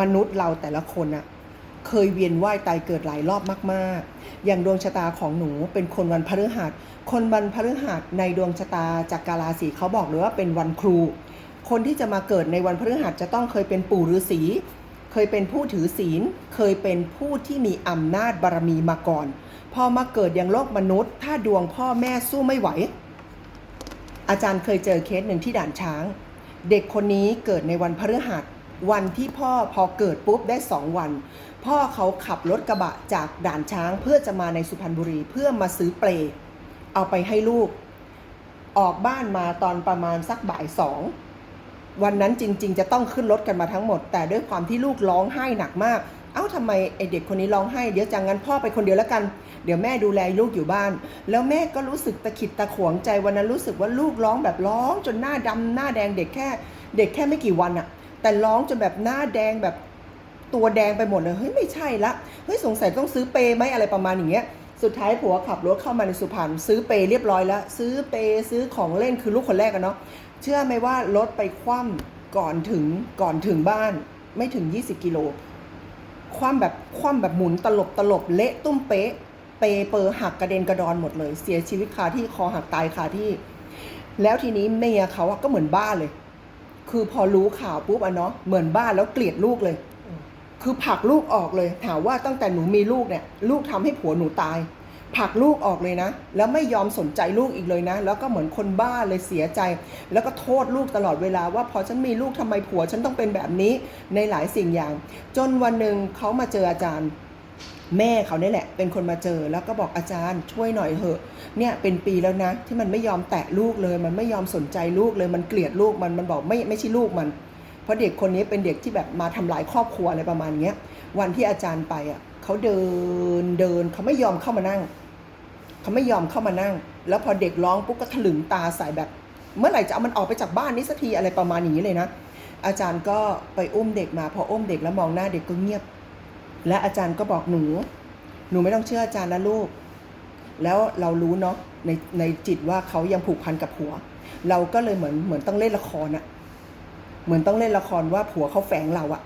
มนุษย์เราแต่ละคนอะเคยเวียนว่ายตายเกิดหลายรอบมาก ๆ อย่างดวงชะตาของหนูเป็นคนวันพฤหัส คนวันพฤหัสในดวงชะตาจากกาลาสีเขาบอกเลยว่าเป็นวันครู คนที่จะมาเกิดในวันพฤหัสจะต้องเคยเป็นปู่ฤาษี เคยเป็นผู้ถือศีล เคยเป็นผู้ที่มีอำนาจบารมีมาก่อน พอมาเกิดอย่างโลกมนุษย์ ถ้าดวงพ่อแม่สู้ไม่ไหว อาจารย์เคยเจอเคสหนึ่งที่ด่านช้าง เด็กคนนี้เกิดในวันพฤหัส วันที่พ่อพอเกิดปุ๊บได้สองวัน พ่อเขาขับรถกระบะจากด่านช้างเพื่อจะมาในสุพรรณบุรีเพื่อมาซื้อเปลเอาไปให้ลูก ออกบ้านมาตอนประมาณสักบ่ายสองวันนั้นจริง ๆ จะต้องขึ้นรถกันมาทั้งหมด แต่ด้วยความที่ลูกร้องไห้หนักมาก เอ้าทำไมไอเด็กคนนี้ร้องไห้เดี๋ยวจังงั้นพ่อไปคนเดียวแล้วกัน เดี๋ยวแม่ดูแลลูกอยู่บ้าน แล้วแม่ก็รู้สึกตะขิดตะขวงใจวันนั้นรู้สึกว่าลูกร้องแบบร้อง จนหน้าดำหน้าแดงเด็กแค่ เด็กแค่ไม่กี่วันอะ แต่ร้องจนแบบหน้าแดงแบบตัวแดงไปหมดเลยเฮ้ยไม่ใช่ละเฮ้ยสงสัยต้องซื้อเปย์ไหมอะไรประมาณอย่างเงี้ยสุดท้ายผัวขับรถเข้ามาในสุพรรณซื้อเปย์เรียบร้อยแล้ว ซื้อเปย์ซื้อของเล่นคือลูกคนแรกกันเนาะเชื่อไหมว่ารถไปคว่ำก่อนถึงก่อนถึงบ้าน ไม่ถึง 20 กิโลคว่ำแบบคว่ำแบบหมุนตลบตลบเละตุ้มเป๊ะเปเปอร์หักกระเด็นกระดอนหมดเลย เสียชีวิตคาที่คอหักตายคาที่ แล้วทีนี้เมียเขาก็เหมือนบ้าเลย คือพอรู้ข่าวปุ๊บอะเนาะเหมือนบ้าแล้วเกลียดลูกเลย คือผลักลูกออกเลย ถามว่าตั้งแต่หนูมีลูกเนี่ย ลูกทำให้ผัวหนูตายผลักลูกออกเลยนะ แล้วไม่ยอมสนใจลูกอีกเลยนะ แล้วก็เหมือนคนบ้าเลยเสียใจ แล้วก็โทษลูกตลอดเวลาว่าพอฉันมีลูกทำไมผัวฉันต้องเป็นแบบนี้ในหลายสิ่งอย่าง จนวันหนึ่งเขามาเจออาจารย์ แม่เขาเนี่ยแหละเป็นคนมาเจอแล้วก็บอกอาจารย์ช่วยหน่อยเถอะเนี่ยเป็นปีแล้วนะ ที่มันไม่ยอมแตะลูกเลย มันไม่ยอมสนใจลูกเลยมันเกลียดลูกมันมันบอกไม่ไม่ใช่ลูกมัน เพราะเด็กคนนี้เป็นเด็กที่แบบมาทำลายครอบครัวอะไรประมาณเนี้ยวันที่อาจารย์ไปอะเขาเดินเดินเขาไม่ยอมเข้ามานั่งเขาไม่ยอมเข้ามานั่ง แล้วพอเด็กร้องปุ๊บก็ถลึงตาใส่แบบ เมื่อไหร่จะเอามันออกไปจากบ้านนี้สักทีอะไรประมาณอย่างนี้เลยนะอาจารย์ก็ไปอุ้มเด็กมาพออุ้มเด็กแล้วมองหน้าเด็กก็เงียบ และอาจารย์ก็บอกหนู หนูไม่ต้องเชื่ออาจารย์นะลูก แล้วเรารู้เนาะในในจิตว่าเขายังผูกพันกับผัว เราก็เลยเหมือนเหมือนต้องเล่นละครอะเหมือนต้องเล่นละครว่าผัวเขาแฝงเราอะ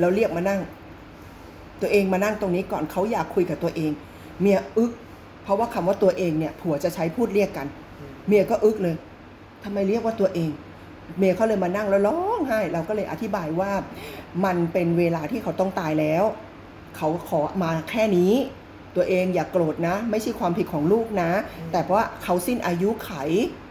เราเรียกมานั่ง ตัวเองมานั่งตรงนี้ก่อนเขาอยากคุยกับตัวเอง เมียอึก เพราะว่าคำว่าตัวเองเนี่ย ผัวจะใช้พูดเรียกกัน เมียก็อึกเลยทำไมเรียกว่าตัวเอง เมียเขาเลยมานั่งแล้วร้องไห้ เราก็เลยอธิบายว่ามันเป็นเวลาที่เขาต้องตายแล้ว เขาขอมาแค่นี้ ตัวเองอย่ากโกรธนะ ไม่ใช่ความผิดของลูกนะ แต่ว่าเขาสิ้นอายุไข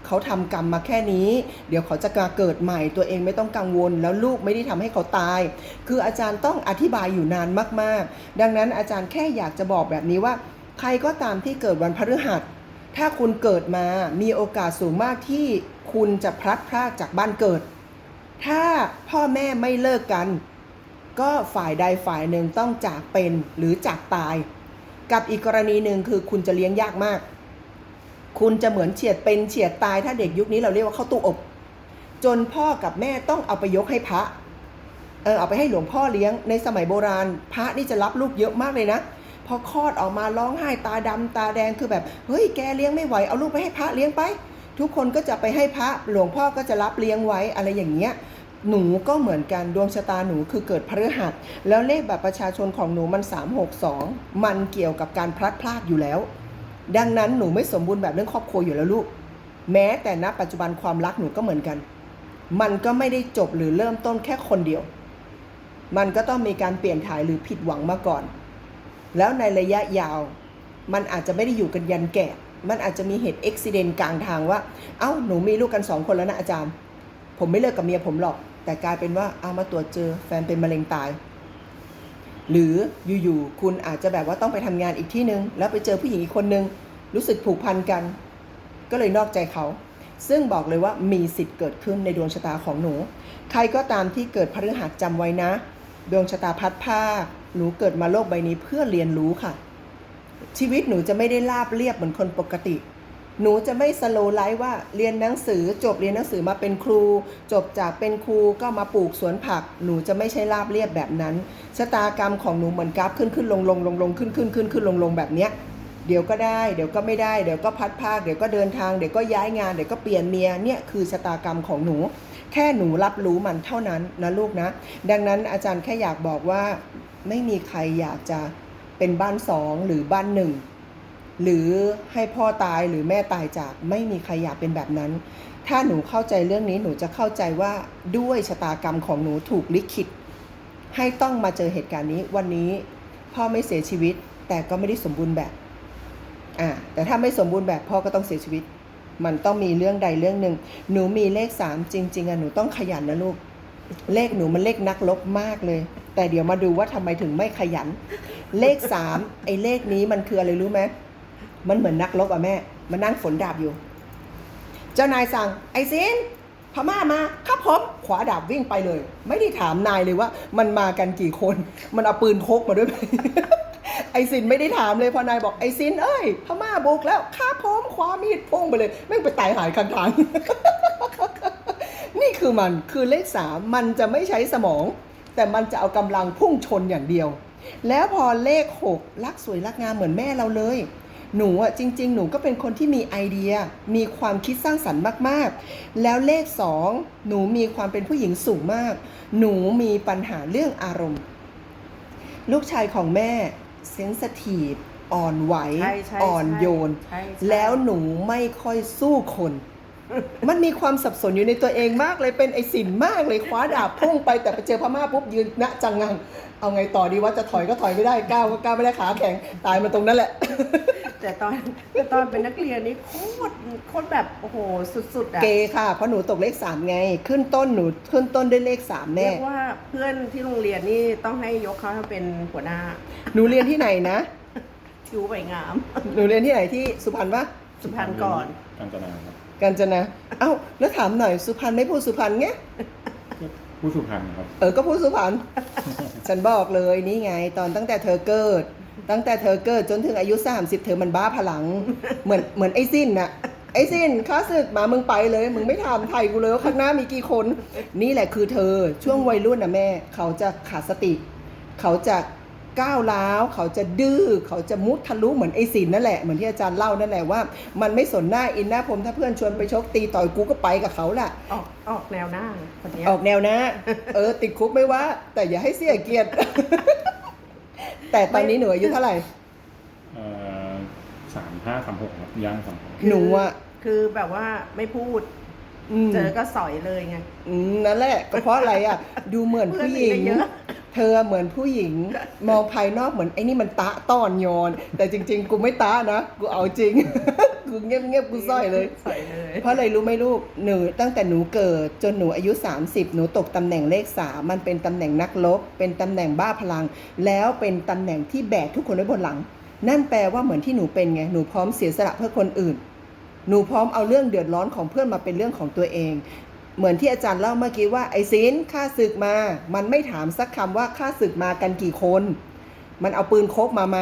เขาทำกรรมมาแค่นี้ เดี๋ยวเขาจะมาเกิดใหม่ ตัวเองไม่ต้องกังวล แล้วลูกไม่ได้ทำให้เขาตาย คืออาจารย์ต้องอธิบายอยู่นานมากๆ ดังนั้นอาจารย์แค่อยากจะบอกแบบนี้ว่า ใครก็ตามที่เกิดวันพฤหัสถ้าคุณเกิดมามีโอกาสสูงมากที่ คุณจะพลัดพรากจากบ้านเกิด ถ้าพ่อแม่ไม่เลิกกัน ก็ฝ่ายใดฝ่ายหนึ่งต้องจากเป็นหรือจากตาย กับอีกกรณีหนึ่งคือคุณจะเลี้ยงยากมาก คุณจะเหมือนเฉียดเป็นเฉียดตาย ถ้าเด็กยุคนี้เราเรียกว่าเข้าตู้อบ จนพ่อกับแม่ต้องเอาไปยกให้พระ เออเอาไปให้หลวงพ่อเลี้ยง ในสมัยโบราณ พระนี่จะรับลูกเยอะมากเลยนะพอคลอดออกมาร้องไห้ตาดำตาแดงคือแบบ เฮ้ยแกเลี้ยงไม่ไหว เอาลูกไปให้พระเลี้ยงไป ทุกคนก็จะไปให้พระหลวงพ่อก็จะรับเลี้ยงไว้อะไรอย่างเงี้ยหนูก็เหมือนกันดวงชะตาหนูคือเกิดพฤหัส แล้วเลขบัตรประชาชนของหนูมัน 362 มันเกี่ยวกับการพลัดพรากอยู่แล้ว ดังนั้นหนูไม่สมบูรณ์แบบเรื่องครอบครัวอยู่แล้วลูก แม้แต่ณปัจจุบันความรักหนูก็เหมือนกัน มันก็ไม่ได้จบหรือเริ่มต้นแค่คนเดียว มันก็ต้องมีการเปลี่ยนถ่ายหรือผิดหวังมาก่อน แล้วในระยะยาว มันอาจจะไม่ได้อยู่กันยันแก่ มันอาจจะมีเหตุอุบิเหตุกลางทางว่า เอ้าหนูมีลูกกันสองคนแล้วนะอาจารย์ ผมไม่เลิกกับเมียผมหรอก แต่กลายเป็นว่าเอามาตรวจเจอแฟนเป็นมะเร็งตาย หรืออยู่ๆคุณอาจจะแบบว่าต้องไปทำงานอีกที่นึง แล้วไปเจอผู้หญิงอีกคนนึง รู้สึกผูกพันกัน ก็เลยนอกใจเขาซึ่งบอกเลยว่ามีสิทธิ์เกิดขึ้นในดวงชะตาของหนู ใครก็ตามที่เกิดพฤหัสจำไว้นะ ดวงชะตาพัดภาคหนูเกิดมาโลกใบนี้เพื่อเรียนรู้ค่ะ ชีวิตหนูจะไม่ได้ราบเรียบเหมือนคนปกติ หนูจะไม่สโลไลฟ์ว่าเรียนหนังสือจบเรียนหนังสือมาเป็นครู จบจากเป็นครูก็มาปลูกสวนผัก หนูจะไม่ใช่ราบเรียบแบบนั้นชะตากรรมของหนูเหมือนกราฟขึ้นขึ้นลงลงลงลงขึ้นขึ้นขึ้นขึ้นลงลงแบบเนี้ยเดี๋ยวก็ได้เดี๋ยวก็ไม่ได้เดี๋ยวก็พัดภาคเดี๋ยวก็เดินทางเดี๋ยวก็ย้ายงานเดี๋ยวก็เปลี่ยนเมียเนี่ยคือชะตากรรมของหนู แค่หนูรับรู้มันเท่านั้นนะลูกนะ ดังนั้นอาจารย์แค่อยากบอกว่าไม่มีใครอยากจะ เป็นบ้านสองหรือบ้านหนึ่งหรือให้พ่อตายหรือแม่ตายจากไม่มีใครอยากเป็นแบบนั้น ถ้าหนูเข้าใจเรื่องนี้หนูจะเข้าใจว่าด้วยชะตากรรมของหนูถูกลิขิต ให้ต้องมาเจอเหตุการณ์นี้วันนี้ พ่อไม่เสียชีวิต แต่ก็ไม่ได้สมบูรณ์แบบอ่าแต่ถ้าไม่สมบูรณ์แบบพ่อก็ต้องเสียชีวิต มันต้องมีเรื่องใดเรื่องหนึ่งหนูมีเลขสามจริง ๆอะหนูต้องขยันนะลูกเลขหนูมันเลขนักลบมากเลย แต่เดี๋ยวมาดูว่าทำไมถึงไม่ขยัน เลขสามไอ้เลขนี้มันคืออะไรรู้ไหมมันเหมือนนักลบอะแม่มานั่งฝนดาบอยู่ เจ้านายสั่ง ไอ้ซินพม่ามาครับผมขวาดาบวิ่งไปเลย ไม่ได้ถามนายเลยว่า มันมากันกี่คน มันเอาปืนพกมาด้วยไหมไอซินไม่ได้ถามเลยพอนายบอกไอซินเอ้ยพม่าบุกแล้วครับผมคว้ามีดพุ่งไปเลยแม่ไปตายหายข้างทางนี่คือมันคือเลขสามมันจะไม่ใช้สมอง แต่มันจะเอากำลังพุ่งชนอย่างเดียว แล้วพอเลขหกรักสวยรักงามเหมือนแม่เราเลย หนูอะจริง ๆ หนูก็เป็นคนที่มีไอเดีย มีความคิดสร้างสรรค์มากๆ แล้วเลขสองหนูมีความเป็นผู้หญิงสูงมาก หนูมีปัญหาเรื่องอารมณ์ ลูกชายของแม่เซนสทีฟอ่อนไหวใช่ใช่อ่อนโยนใช่ใช่แล้วหนูไม่ค่อยสู้คน มันมีความสับสนอยู่ในตัวเองมากเลยเป็นไอสินมากเลยคว้าดาบพุ่งไปแต่ไปเจอพม่าปุ๊บยืนณจังงัง เอาไงต่อดีว่าจะถอยก็ถอยไม่ได้ก้าวก็ก้าวไม่ได้ขาแข็งตายมาตรงนั้นแหละ แต่ตอนแต่ตอนเป็นนักเรียนนี่โคตรโคตรแบบโอ้โหสุดๆอะเกค่ะเพราะหนูตกเลขสามไง ขึ้นต้นหนูขึ้นต้นด้วยเลขสามเรีแน่ยกว่าเพื่อนที่โรงเรียนนี่ต้องให้ยกเขาให้เป็นหัวหน้า หนูเรียนที่ไหนนะทิวใบงาม หนูเรียนที่ไหนที่สุพรรณปะสุพรรณก่อนกาญจนาครับ กาญจนะเอ้าแล้วถามหน่อยสุพรรณไม่พูดสุพรรณไงผู้สุพรรณครับ เออก็พูดสุพรรณฉันบอกเลยนี่ไง ตอนตั้งแต่เธอเกิด ตั้งแต่เธอเกิดจนถึงอายุ 30 เธอมันบ้าพลัง เหมือนเหมือนไอ้สิ้นน่ะไอ้สิ้นข้าศึกมามึงไปเลย มึงไม่ทำไทยกูเลยว่าข้างหน้ามีกี่คน นี่แหละคือเธอช่วงวัยรุ่นนะแม่ เขาจะขาดสติ เขาจะ ก้าวร้าวเขาจะดื้อเขาจะมุดทะลุเหมือนไอ้สินนั่นแหละเหมือนที่อาจารย์เล่านั่นแหละว่า มันไม่สนหน้าอินหน้าผมถ้าเพื่อนชวนไปชกตีต่อยกูก็ไปกับเขาแหละออกออกแนวหน้าคนเนี้ยออกแนวนะเออ ติดคุกไม่ว่า แต่อย่าให้เสียเกียรติ แต่ตอนนี้หนูอายุเท่าไหร่เอ่อสามห้าสามหกครับย่างสามหกคือหนูอะคือแบบว่าไม่พูดมเจอก็สอยเลยไงอืมนั่นแหละก็เพราะอะไรอะ ดูเหมือนผู้หญิง เพื่อนมีได้เยอะเธอเหมือนผู้หญิงมองภายนอกเหมือนไอ้นี่มันตะต้อนยอนแต่จริง ๆ กูไม่ตะนะ กูเอาจริง กูเงียบเงียบๆกูสร้อยเลยสอยเลยเพราะอะไรรู้ไหมลูกหนูตั้งแต่หนูเกิดจนหนูอายุ 30 หนูตกตำแหน่งเลขสามมันเป็นตำแหน่งนักรบเป็นตำแหน่งบ้าพลัง แล้วเป็นตำแหน่งที่แบกทุกคนไว้บนหลัง นั่นแปลว่าเหมือนที่หนูเป็นไงหนูพร้อมเสียสละเพื่อคนอื่นหนูพร้อมเอาเรื่องเดือดร้อนของเพื่อนมาเป็นเรื่องของตัวเอง เหมือนที่อาจารย์เล่าเมื่อกี้ว่าไอ้ซินข้าศึกมา มันไม่ถามสักคำว่าข้าศึกมากันกี่คน มันเอาปืนคบมาไหม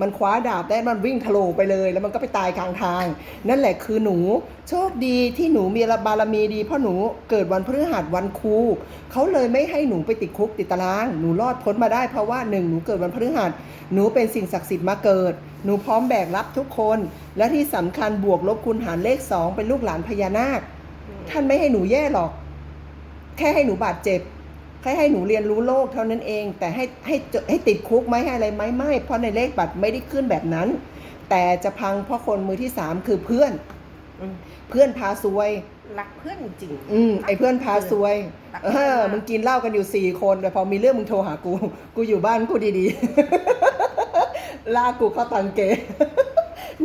มันคว้าดาบได้มันวิ่งทะโลไปเลย แล้วมันก็ไปตายกลางทาง นั่นแหละคือหนู โชคดีที่หนูมีบารมีดี เพราะหนูเกิดวันพฤหัสวันครูเขาเลยไม่ให้หนูไปติดคุกติดตาราง หนูรอดพ้นมาได้เพราะว่าหนึ่งหนูเกิดวันพฤหัสหนูเป็นสิ่งศักดิ์สิทธิ์มาเกิด หนูพร้อมแบกรับทุกคน และที่สำคัญบวกลบคูณหารเลขสองเป็นลูกหลานพญานาค ท่านไม่ให้หนูแย่หรอก แค่ให้หนูบาดเจ็บแค่ให้หนูเรียนรู้โลกเท่านั้นเอง แต่ให้ให้เจอให้ติดคุกไหมให้อะไรไหมไม่ เพราะในเลขบัตรไม่ได้ขึ้นแบบนั้น แต่จะพังเพราะคนมือที่สามคือเพื่อนอืมเพื่อนพาซวย รักเพื่อนจริง อืมไอเพื่อนพาซวยรักเอเพื่อนอมากมึงกินเหล้ากันอยู่สี่คน แต่พอมีเรื่องมึงโทรหากู กูอยู่บ้านกูดีๆ ลากกูเข้าตังเก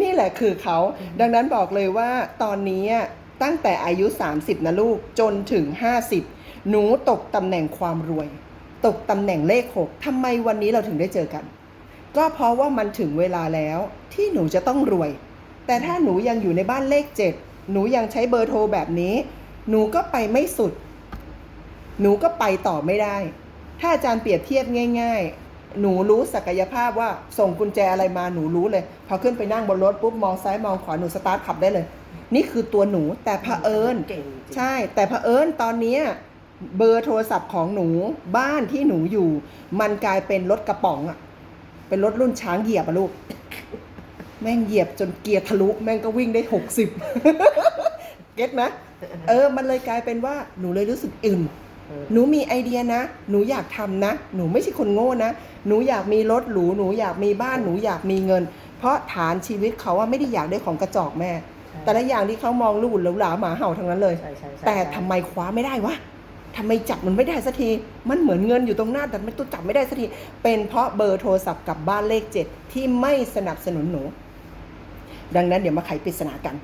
นี่แหละคือเขา ดังนั้นบอกเลยว่าตอนนี้ ตั้งแต่อายุ 30 นะลูก จนถึง 50 หนูตกตำแหน่งความรวย ตกตำแหน่งเลข6ทำไมวันนี้เราถึงได้เจอกัน ก็เพราะว่ามันถึงเวลาแล้วที่หนูจะต้องรวย แต่ถ้าหนูยังอยู่ในบ้านเลข 7 หนูยังใช้เบอร์โทรแบบนี้ หนูก็ไปไม่สุด หนูก็ไปต่อไม่ได้ ถ้าอาจารย์เปรียบเทียบง่าย ๆ หนูรู้ศักยภาพว่าส่งกุญแจอะไรมาหนูรู้เลย พอขึ้นไปนั่งบนรถปุ๊บมองซ้ายมองขวาหนูสตาร์ทขับได้เลย นี่คือตัวหนูแต่เผอิญเก่งจริง ใช่ แต่เผอิญตอนเนี้ยเบอร์โทรศัพท์ของหนูบ้านที่หนูอยู่ มันกลายเป็นรถกระป๋องอะเป็นรถรุ่นช้างเหยียบอะลูก แม่งเหยียบจนเกียร์ทะลุ แม่งก็วิ่งได้หกสิบ เก็ตไหมเออ มันเลยกลายเป็นว่าหนูเลยรู้สึกอิ่มเออ หนูมีไอเดียนะ หนูอยากทำนะ หนูไม่ใช่คนโง่นะ หนูอยากมีรถหรู หนูอยากมีบ้าน หนูอยากมีเงิน เพราะฐานชีวิตเขาว่าไม่ได้อยากได้ของกระจอกแม่ แต่ละอย่างที่เขามองลูกหรูหราหมาเห่าทั้งนั้นเลยใช่ใช่ใช่แต่ทำไมคว้าไม่ได้วะทำไมจับมันไม่ได้สักที มันเหมือนเงินอยู่ตรงหน้าแต่ไม่ตัวจับไม่ได้สักที เป็นเพราะเบอร์โทรศัพท์กับบ้านเลขเจ็ดที่ไม่สนับสนุนหนู ดังนั้นเดี๋ยวมาไขปริศนากัน